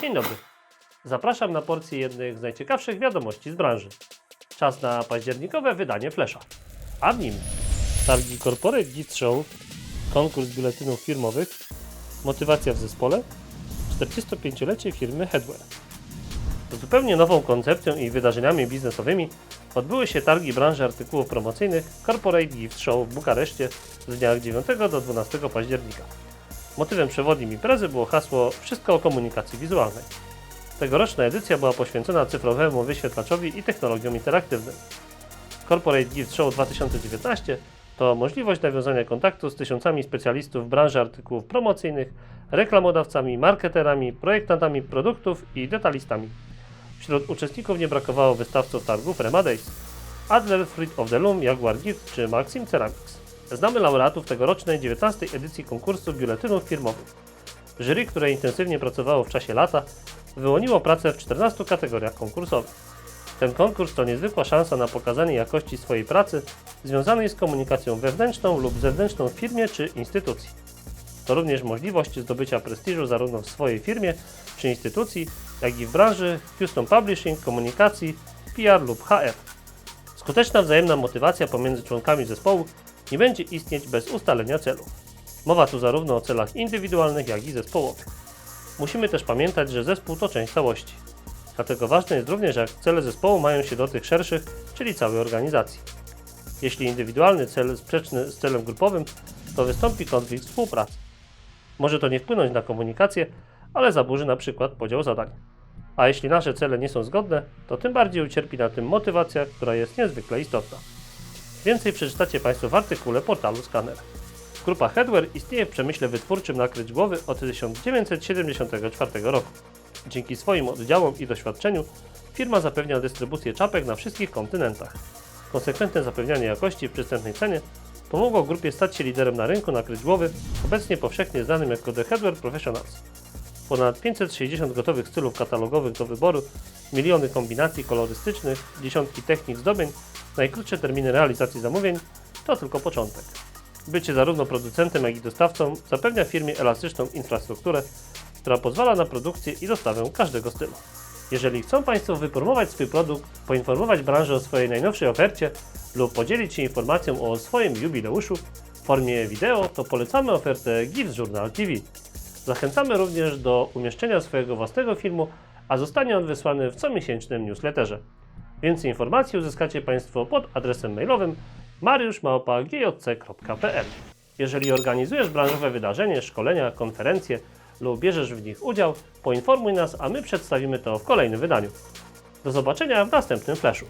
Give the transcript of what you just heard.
Dzień dobry. Zapraszam na porcję jednych z najciekawszych wiadomości z branży. Czas na październikowe wydanie Flesza. A w nim targi Corporate Gift Show, konkurs biuletynów firmowych, motywacja w zespole, 45-lecie firmy Headwear. Z zupełnie nową koncepcją i wydarzeniami biznesowymi odbyły się targi branży artykułów promocyjnych Corporate Gift Show w Bukareszcie z dnia 9 do 12 października. Motywem przewodnim imprezy było hasło Wszystko o komunikacji wizualnej. Tegoroczna edycja była poświęcona cyfrowemu wyświetlaczowi i technologiom interaktywnym. Corporate Gift Show 2019 to możliwość nawiązania kontaktu z tysiącami specjalistów branży artykułów promocyjnych, reklamodawcami, marketerami, projektantami produktów i detalistami. Wśród uczestników nie brakowało wystawców targów Remadays, Adler, Fruit of the Loom, Jaguar Gift czy Maxim Ceramics. Znamy laureatów tegorocznej 19. edycji konkursu biuletynów firmowych. Jury, które intensywnie pracowało w czasie lata, wyłoniło pracę w 14 kategoriach konkursowych. Ten konkurs to niezwykła szansa na pokazanie jakości swojej pracy związanej z komunikacją wewnętrzną lub zewnętrzną w firmie czy instytucji. To również możliwość zdobycia prestiżu zarówno w swojej firmie czy instytucji, jak i w branży custom publishing, komunikacji, PR lub HR. Skuteczna wzajemna motywacja pomiędzy członkami zespołu nie będzie istnieć bez ustalenia celów. Mowa tu zarówno o celach indywidualnych, jak i zespołowych. Musimy też pamiętać, że zespół to część całości. Dlatego ważne jest również, jak cele zespołu mają się do tych szerszych, czyli całej organizacji. Jeśli indywidualny cel sprzeczny z celem grupowym, to wystąpi konflikt współpracy. Może to nie wpłynąć na komunikację, ale zaburzy na przykład podział zadań. A jeśli nasze cele nie są zgodne, to tym bardziej ucierpi na tym motywacja, która jest niezwykle istotna. Więcej przeczytacie Państwo w artykule portalu Scanner. Grupa Headwear istnieje w przemyśle wytwórczym na kryć głowy od 1974 roku. Dzięki swoim oddziałom i doświadczeniu firma zapewnia dystrybucję czapek na wszystkich kontynentach. Konsekwentne zapewnianie jakości w przystępnej cenie pomogło grupie stać się liderem na rynku nakryć głowy, obecnie powszechnie znanym jako The Headwear Professionals. Ponad 560 gotowych stylów katalogowych do wyboru, miliony kombinacji kolorystycznych, dziesiątki technik zdobień, najkrótsze terminy realizacji zamówień to tylko początek. Bycie zarówno producentem, jak i dostawcą zapewnia firmie elastyczną infrastrukturę, która pozwala na produkcję i dostawę każdego stylu. Jeżeli chcą Państwo wypromować swój produkt, poinformować branżę o swojej najnowszej ofercie lub podzielić się informacją o swoim jubileuszu w formie wideo, to polecamy ofertę Gift Journal TV. Zachęcamy również do umieszczenia swojego własnego filmu, a zostanie on wysłany w comiesięcznym newsletterze. Więcej informacji uzyskacie Państwo pod adresem mailowym mariuszmałpa.gjc.pl Jeżeli organizujesz branżowe wydarzenie, szkolenia, konferencje lub bierzesz w nich udział, poinformuj nas, a my przedstawimy to w kolejnym wydaniu. Do zobaczenia w następnym flashu.